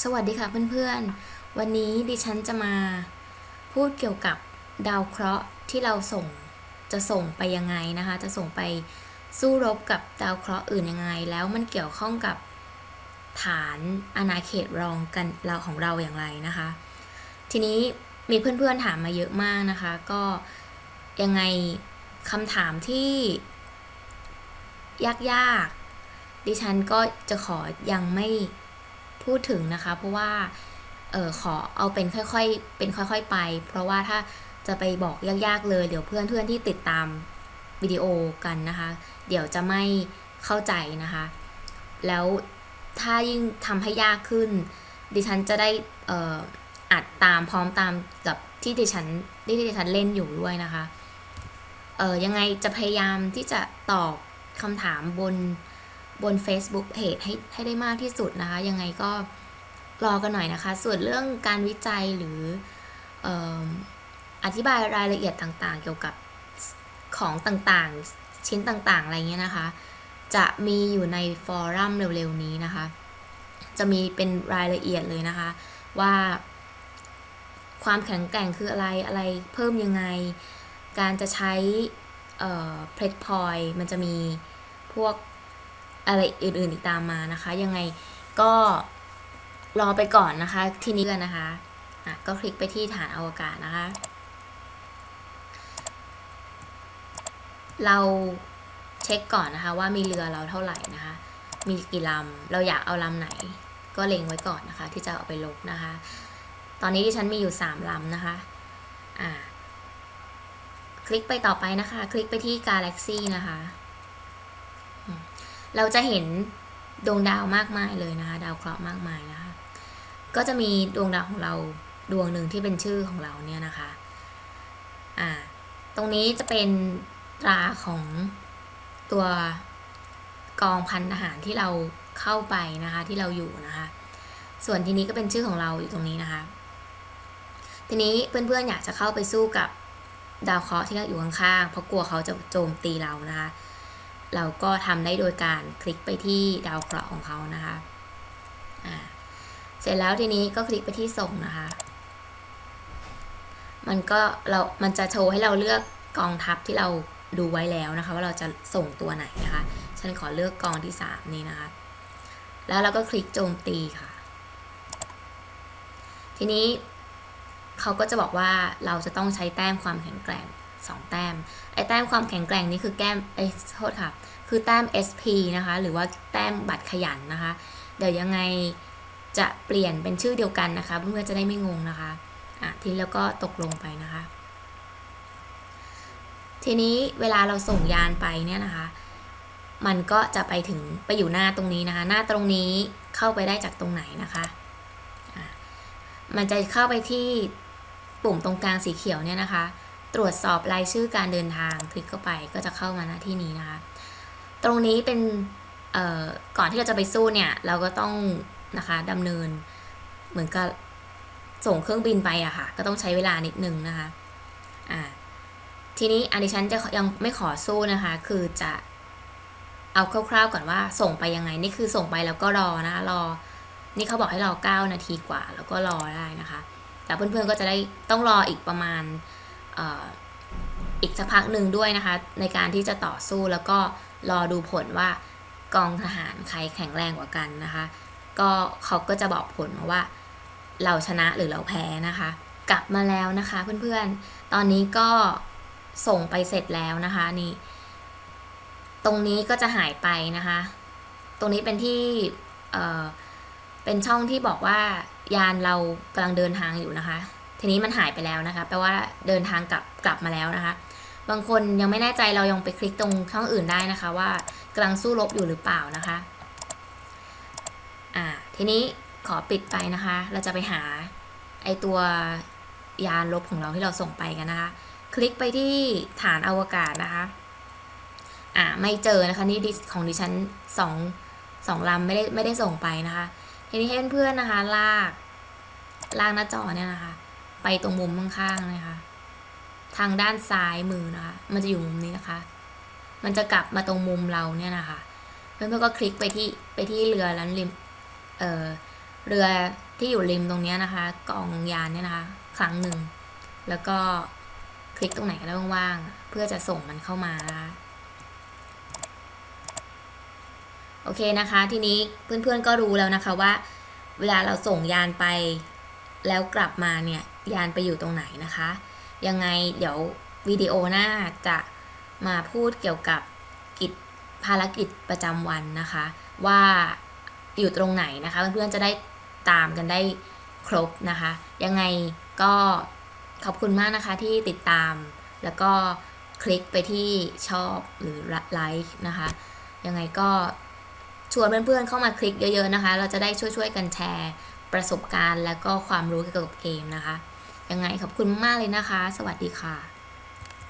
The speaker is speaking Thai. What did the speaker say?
สวัสดีค่ะเพื่อนๆ วันนี้ดิฉันจะมาพูดเกี่ยวกับดาวเคราะห์ที่เราส่งจะส่งไปยังไงนะคะ จะส่งไปสู้รบกับดาวเคราะห์อื่นยังไง แล้วมันเกี่ยวข้องกับฐานอาณาเขตรองกันเราของเราอย่างไรนะคะ ทีนี้มีเพื่อนๆถามมาเยอะมากนะคะ ก็ยังไงคำถามที่ ยากๆ ดิฉันก็จะขอยังไม่ พูดถึงนะคะ เพราะว่าเออขอเอาเป็นค่อยๆ เป็นค่อยๆไป เพราะว่าถ้าจะไปบอกยากๆเลย เดี๋ยวเพื่อนๆที่ติดตามวิดีโอกันนะคะ เดี๋ยวจะไม่เข้าใจนะคะ แล้วถ้ายิ่งทำให้ยากขึ้น ดิฉันจะได้เอออัดตามพร้อมตามกับที่ดิฉันที่ดิฉันเล่นอยู่ด้วยนะคะ เออยังไงจะพยายามที่จะตอบคำถามบน บน Facebook Page ให้ให้ได้มากที่สุดนะคะ ยังไงก็รอกันหน่อยนะคะ ส่วนเรื่องการวิจัยหรืออออธิบายรายละเอียดต่างๆ เกี่ยวกับของต่างๆ ชิ้นต่างๆ อะไรเงี้ยนะคะ จะมีอยู่ในฟอรัมเร็วๆ นี้นะคะ จะมีเป็นรายละเอียดเลยนะคะ ว่าความแข็งแกร่งคืออะไรอะไรเพิ่มยังไง การจะใช้เพลทพอยมันจะมีพวก อะไรอื่นๆอีกตามมานะคะ ยังไงก็รอไปก่อนนะคะ ทีนี้กันนะคะอะก็คลิกไปที่ฐานอวกาศนะคะ เราเช็คก่อนนะคะ ว่ามีเรือเราเท่าไหร่นะคะ มีกี่ลำ เราอยากเอาลำไหน ก็เล็งไว้ก่อนนะคะ ที่จะเอาไปลบนะคะ ตอนนี้ที่ฉันมีอยู่สามลำนะคะอ่าคลิกไปต่อไปนะคะ คลิกไปที่ Galaxy นะคะ เราจะเห็นดวงดาวมากมายเลยนะคะ ดาวเคราะห์มากมายนะคะ ก็จะมีดวงดาวของเราดวงหนึ่งที่เป็นชื่อของเราเนี่ยนะคะ อ่า ตรงนี้จะเป็นตราของตัวกองพันทหารที่เราเข้าไปนะคะ ที่เราอยู่นะคะ ส่วนทีนี้ก็เป็นชื่อของเราอยู่ตรงนี้นะคะ ทีนี้เพื่อนๆอยากจะเข้าไปสู้กับดาวเคราะห์ที่อยู่ข้างๆเพราะกลัวเขาจะโจมตีเรานะคะ เราก็ทำได้โดยการคลิกไปที่ดาวเคราะห์ของเขานะคะอ่าเสร็จแล้วทีนี้ก็คลิกไปที่ส่งนะคะ มันก็เรา มันจะโชว์ให้เราเลือกกองทัพที่เราดูไว้แล้วนะคะ ว่าเราจะส่งตัวไหนนะคะ ฉันขอเลือกกองที่สามนี้นะคะ แล้วเราก็คลิกโจมตีค่ะ ทีนี้เขาก็จะบอกว่าเราจะต้องใช้แต้มความแข็งแกร่ง สองแต้ม ไอ้แต้มความแข็งแกร่งนี่คือแก้มไอ้โทษค่ะ คือแต้ม SP นะคะ หรือว่าแต้มบัตรขยันนะคะ เดี๋ยวยังไงจะเปลี่ยนเป็นชื่อเดียวกันนะคะเพื่อนๆจะได้ไม่งงนะคะ อะทีแล้วก็ตกลงไปนะคะ ทีนี้เวลาเราส่งยานไปเนี่ยนะคะ มันก็จะไปถึงไปอยู่หน้าตรงนี้นะคะ หน้าตรงนี้เข้าไปได้จากตรงไหนนะคะมันจะเข้าไปที่ปุ่มตรงกลางสีเขียวเนี่ยนะคะ ตรวจสอบรายชื่อการเดินทาง คลิกเข้าไปก็จะเข้ามาหน้าที่นี้นะคะ ตรงนี้เป็นก่อนที่เราจะไปสู้เนี่ย เราก็ต้องนะคะดำเนินเหมือนกับส่งเครื่องบินไปอะค่ะ ก็ต้องใช้เวลานิดนึงนะคะอ่าทีนี้อันนี้ฉันจะยังไม่ขอสู้นะคะ คือจะเอาคร่าวๆก่อนว่าส่งไปยังไง นี่คือส่งไปแล้วก็รอนะรอ นี่เขาบอกให้รอ 9 นาทีกว่า แล้วก็รอได้นะคะ แต่เพื่อนๆก็จะได้ต้องรออีกประมาณ อีกสักพักหนึ่งด้วยนะคะ ในการที่จะต่อสู้แล้วก็รอดูผลว่ากองทหารใครแข็งแรงกว่ากันนะคะ ก็เขาก็จะบอกผลมาว่า เราชนะหรือเราแพ้นะคะ กลับมาแล้วนะคะเพื่อนๆ ตอนนี้ก็ส่งไปเสร็จแล้วนะคะนี่ ตรงนี้ก็จะหายไปนะคะ ตรงนี้เป็นที่เเป็นช่องที่บอกว่ายานเรากำลังเดินทางอยู่นะคะ ทีนี้มันหายไปแล้วนะคะ แปลว่าเดินทางกลับกลับมาแล้วนะคะ บางคนยังไม่แน่ใจเรายังไปคลิกตรงช่องอื่นได้นะคะ ว่ากำลังสู้รบอยู่หรือเปล่านะคะอ่าทีนี้ขอปิดไปนะคะ เราจะไปหาไอตัวยานลบของเราที่เราส่งไปกันนะคะ คลิกไปที่ฐานอวกาศนะคะอ่าไม่เจอนะคะนี่ดิของดิฉันสองสองลำไม่ได้ไม่ได้ส่งไปนะคะ ทีนี้ให้เพื่อนๆนะคะ ลากลากหน้าจอเนี่ยนะคะ ไปตรงมุมข้างๆนะคะ ทางด้านซ้ายมือนะคะ มันจะอยู่มุมนี้นะคะ มันจะกลับมาตรงมุมเราเนี่ยนะคะ เพื่อนๆก็คลิกไปที่ไปที่เรือแล้วริม เอ่อเรือที่อยู่ริมตรงนี้นะคะ กล่องยานเนี่ยนะคะ ครั้งหนึ่ง แล้วก็คลิกตรงไหนก็ได้ว่างๆ เพื่อจะส่งมันเข้ามานะคะโอเคนะคะ ทีนี้เพื่อนๆก็รู้แล้วนะคะว่า เวลาเราส่งยานไป แล้วกลับมาเนี่ยยานไปอยู่ตรงไหนนะคะ ยังไงเดี๋ยววิดีโอหน้าจะมาพูดเกี่ยวกับกิจภารกิจประจำวันนะคะ ว่าอยู่ตรงไหนนะคะ เพื่อนๆจะได้ตามกันได้ครบนะคะ ยังไงก็ขอบคุณมากนะคะที่ติดตาม แล้วก็คลิกไปที่ชอบหรือไลค์นะคะ ยังไงก็ชวนเพื่อนๆเข้ามาคลิกเยอะๆนะคะ เราจะได้ช่วยๆกันแชร์ ประสบการณ์ และก็ความรู้เกี่ยวกับเกมนะคะ ยังไงขอบคุณมากเลยนะคะ สวัสดีค่ะ